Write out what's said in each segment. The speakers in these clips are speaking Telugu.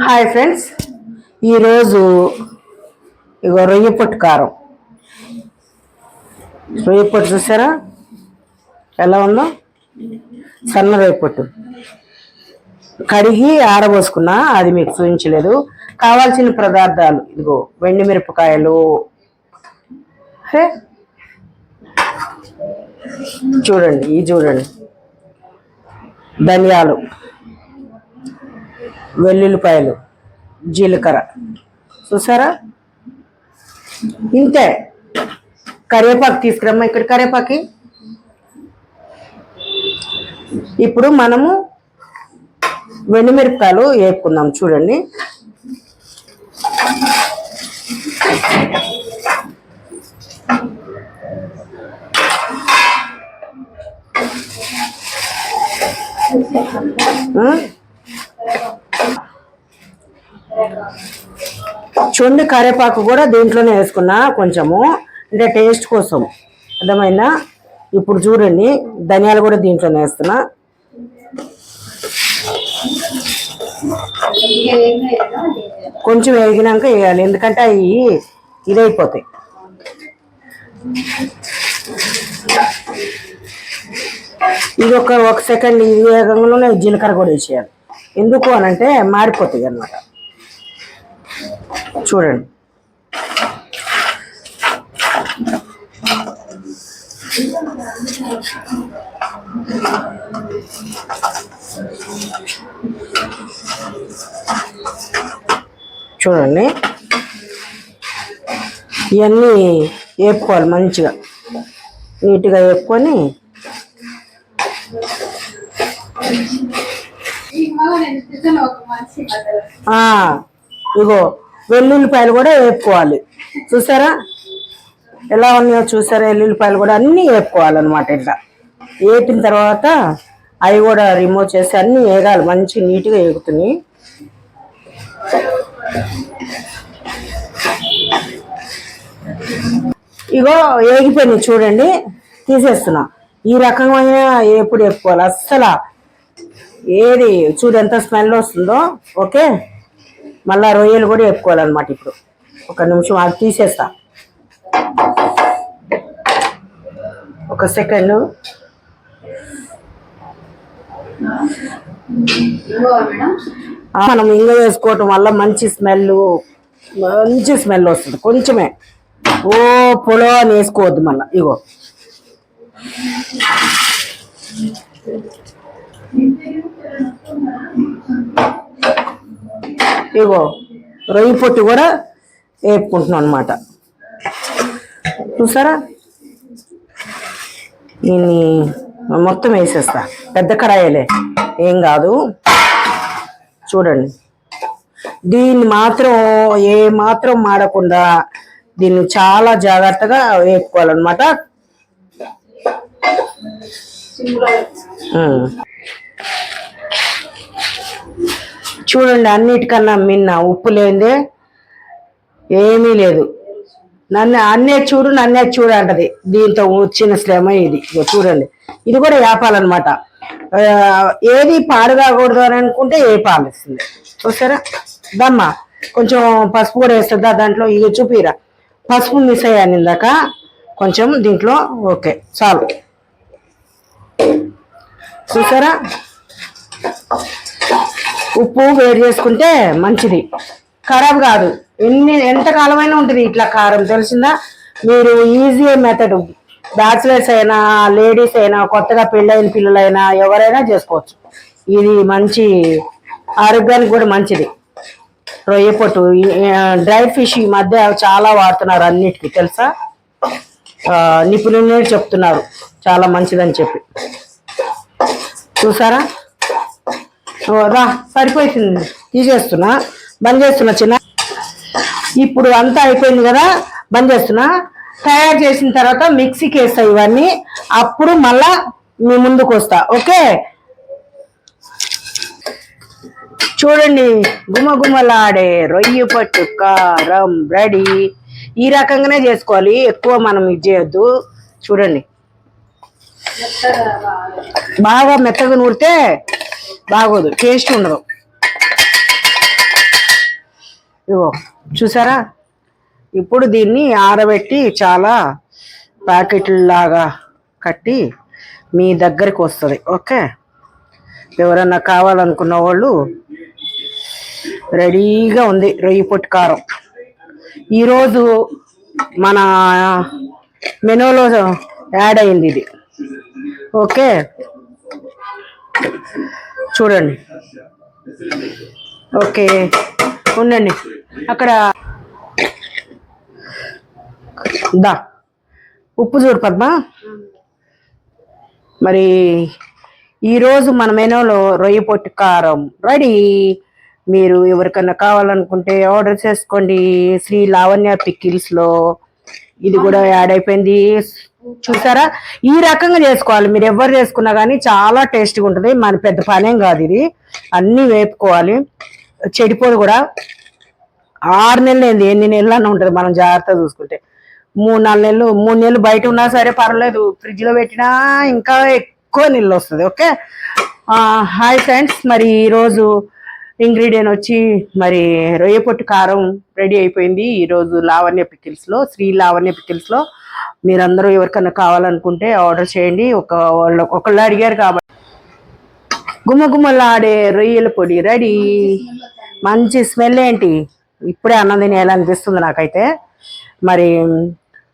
హాయ్ ఫ్రెండ్స్ ఈరోజు ఇగో రొయ్య పొట్టు కారం. రొయ్య పొట్టు చూసారా? ఎలా ఉందో? సన్న రొయ్య పొట్టు. కడిగి ఆరబోసుకున్నా అది మీకు చూపించలేదు. కావాల్సిన పదార్థాలు ఇదిగో వెండి మిరపకాయలు. హే! చూడండి ఇది చూడండి. ధనియాలు. వెల్లుల్లిపాయలు జీలకర్ర. చూసారా? ఇంతే. కరివేపాకు తీసుకురమ్మా ఇక్కడ కరివేపాకి. ఇప్పుడు మనము వెండిమిరపకాయలు వేపుకుందాం చూడండి. చుండి కరేపాకు కరివేపాకు కూడా దీంట్లోనే వేసుకున్నా కొంచెము. అంటే టేస్ట్ కోసం. అర్థమైనా ఇప్పుడు చూడండి ధనియాలు కూడా దీంట్లోనే వేస్తున్నా. కొంచెం వేగినాక వేయాలి ఎందుకంటే అవి ఇదైపోతాయి. ఇది ఒక ఒక సెకండ్ ఇది వేగంలోనే జీలకర్ర కూడా వేసేయాలి. ఎందుకు అని అంటే మారిపోతాయి అన్నమాట. చూడండి. చూడండి. ఇవన్నీ వేపుకోవాలి మంచిగా. నీట్గా వేపుకొని ఆ, ఇగో వెల్లుల్లిపాయలు కూడా వేపుకోవాలి. చూసారా? ఎలా ఉన్నాయో చూసారా? వెల్లుల్లిపాయలు కూడా అన్నీ వేపుకోవాలన్నమాట ఇట్లా. వేపిన తర్వాత అవి కూడా రిమూవ్ చేసి అన్నీ వేగాలి. మంచి నీట్గా వేగుతున్నాయి. ఇగో వేగిపోయినాయి చూడండి. తీసేస్తున్నా. ఈ రకమైన ఎప్పుడు వేపుకోవాలి? అస్సలు. ఏది చూడు ఎంత స్మెల్ వస్తుందో. ఓకే? మళ్ళా రొయ్యలు కూడా వేపుకోవాలన్నమాట ఇప్పుడు. ఒక నిమిషం అది తీసేస్తా. ఒక సెకండ్. మనం ఇంగ వేసుకోవటం వల్ల మంచి స్మెల్ మంచి స్మెల్ వస్తుంది. కొంచెమే. ఓ పొలో అని వేసుకోవద్దు మళ్ళీ. ఇగో. ఇగో రొయ్యి పొట్టు కూడా వేపుకుంటున్నాం అనమాట చూసారా? దీన్ని మొత్తం వేసేస్తా. పెద్ద కడాయిలే. ఏం కాదు. చూడండి. దీన్ని మాత్రం ఏ మాత్రం మాడకుండా దీన్ని చాలా జాగ్రత్తగా వేపుకోవాలన్నమాట. చూడండి అన్నిటికన్నా మిన్న ఉప్పు లేదే ఏమీ లేదు. నన్ను అన్నే చూడు నన్నే చూడు అంటది. దీంతో వచ్చిన శ్రమ ఇది. చూడండి. ఇది కూడా వేపాలన్నమాట ఏది పాడు కాకూడదు అని అనుకుంటే ఏ పాలిస్తుంది చూసారా? దమ్మా. కొంచెం పసుపు కూడా వేస్తుందా దాంట్లో? ఇది చూపిరా. పసుపు మిస్ అయ్యాను ఇందాక. కొంచెం దీంట్లో ఓకే చాలు. చూసారా? ఉప్పు వేడి చేసుకుంటే మంచిది. ఖరాబ్ కాదు. ఎన్ని ఎంత కాలమైనా ఉంటుంది ఇట్లా కారం. తెలిసిందా? మీరు ఈజీ మెథడ్ బ్యాచిలర్స్ అయినా లేడీస్ అయినా కొత్తగా పెళ్ళైన పిల్లలైనా ఎవరైనా చేసుకోవచ్చు. ఇది మంచి ఆరోగ్యానికి కూడా మంచిది. రొయ్య పొట్టు. డ్రై ఫిష్ ఈ మధ్య చాలా వాడుతున్నారు అన్నిటికీ. తెలుసా? నిపుణులు నిపుణులే చెప్తున్నారు. చాలా మంచిదని చెప్పి. చూసారా? రా సరిపోతుంది తీసేస్తున్నా. బంద్ చేస్తున్నా చిన్న. ఇప్పుడు అంతా అయిపోయింది కదా బంద్ చేస్తున్నా. తయారు చేసిన తర్వాత మిక్సీకి వేస్తా ఇవన్నీ. అప్పుడు మళ్ళా మీ ముందుకు వస్తా ఓకే? చూడండి గుమగుమలాడే రొయ్య పట్టు కారం రెడీ. ఈ రకంగానే చేసుకోవాలి ఎక్కువ మనం ఇది చేయొద్దు. చూడండి. బాగా మెత్తగా నూరితే బాగోదు. టేస్ట్ ఉండదు. ఇగో చూసారా? ఇప్పుడు దీన్ని ఆరబెట్టి చాలా ప్యాకెట్లాగా కట్టి మీ దగ్గరికి వస్తుంది. ఓకే? ఎవరన్నా కావాలనుకున్న వాళ్ళు రెడీగా ఉంది రొయ్యి పొట్టు కారం. ఈరోజు మన మెనూలో యాడ్ అయింది ఇది. ఓకే? చూడండి. ఓకే. ఉండండి. అక్కడ దా. ఉప్పు చూడు పద్మ. మరి ఈరోజు మన మెనూలో రొయ్య పొట్టు కారం. రెడీ. మీరు ఎవరికన్నా కావాలనుకుంటే ఆర్డర్ చేసుకోండి. శ్రీ లావణ్య పికిల్స్లో. ఇది కూడా యాడ్ అయిపోయింది. చూసారా? ఈ రకంగా చేసుకోవాలి. మీరు ఎవరు చేసుకున్నా కానీ చాలా టేస్ట్గా ఉంటుంది. మన పెద్ద పనేం కాదు ఇది. అన్నీ వేపుకోవాలి. చెడిపోదు కూడా ఆరు నెలలు ఏంది ఎన్ని నెలలు అన్న ఉంటుంది మనం జాగ్రత్తగా చూసుకుంటే. మూడు నాలుగు నెలలు మూడు నెలలు బయట ఉన్నా సరే పర్వాలేదు ఫ్రిడ్జ్లో పెట్టినా ఇంకా ఎక్కువ నీళ్ళు వస్తుంది. ఓకే? Hi friends. మరి ఈరోజు ఇంగ్రీడియంట్ వచ్చి మరి రొయ్య పొట్టు కారం రెడీ అయిపోయింది. ఈరోజు లావణ్య పికిల్స్లో శ్రీ లావణ్య పికిల్స్లో మీరందరూ ఎవరికన్నా కావాలనుకుంటే ఆర్డర్ చేయండి. ఒక వాళ్ళు ఒకళ్ళు అడిగారు కాబట్టి. గుమ్మగుమ్మలాడే రొయ్యల పొడి రెడీ. మంచి స్మెల్ ఏంటి? ఇప్పుడే అన్నం అనిపిస్తుంది నాకైతే. మరి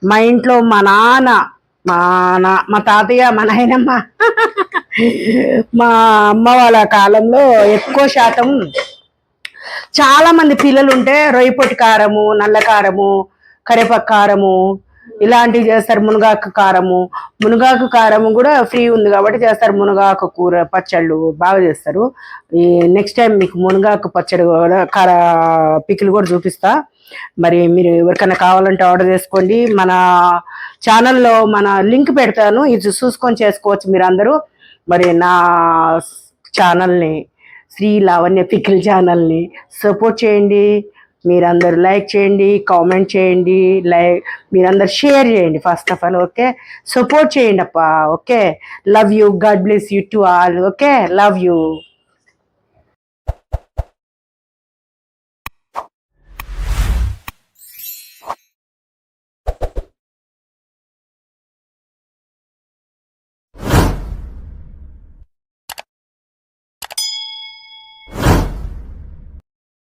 మా ఇంట్లో మా నాన్న మా నా మా తాతయ్య మా నాయనమ్మ. మా అమ్మ వాళ్ళ కాలంలో ఎక్కువ శాతం చాలా మంది పిల్లలు ఉంటే రొయ్యపొట్టి కారము నల్ల కారము కరివేపాకు కారము ఇలాంటివి చేస్తారు. మునగాకు కారము మునగాకు కారము కూడా ఫ్రీ ఉంది కాబట్టి చేస్తారు. మునగాకు కూర పచ్చళ్ళు బాగా చేస్తారు. ఈ నెక్స్ట్ టైం మీకు మునగాకు పచ్చడి కూడా కార పికిలు కూడా చూపిస్తా. మరి మీరు ఎవరికైనా కావాలంటే ఆర్డర్ చేసుకోండి. మన ఛానల్లో మన లింక్ పెడతాను. ఇది చూసుకొని చేసుకోవచ్చు మీరు అందరూ మరి నా ఛానల్ని శ్రీ లావణ్య పికిల్ ఛానల్ని సపోర్ట్ చేయండి. మీరందరూ లైక్ చేయండి కామెంట్ చేయండి లైక్ మీరందరూ షేర్ చేయండి first of all okay support చేయండి అప్ప okay love you God bless you to all okay love you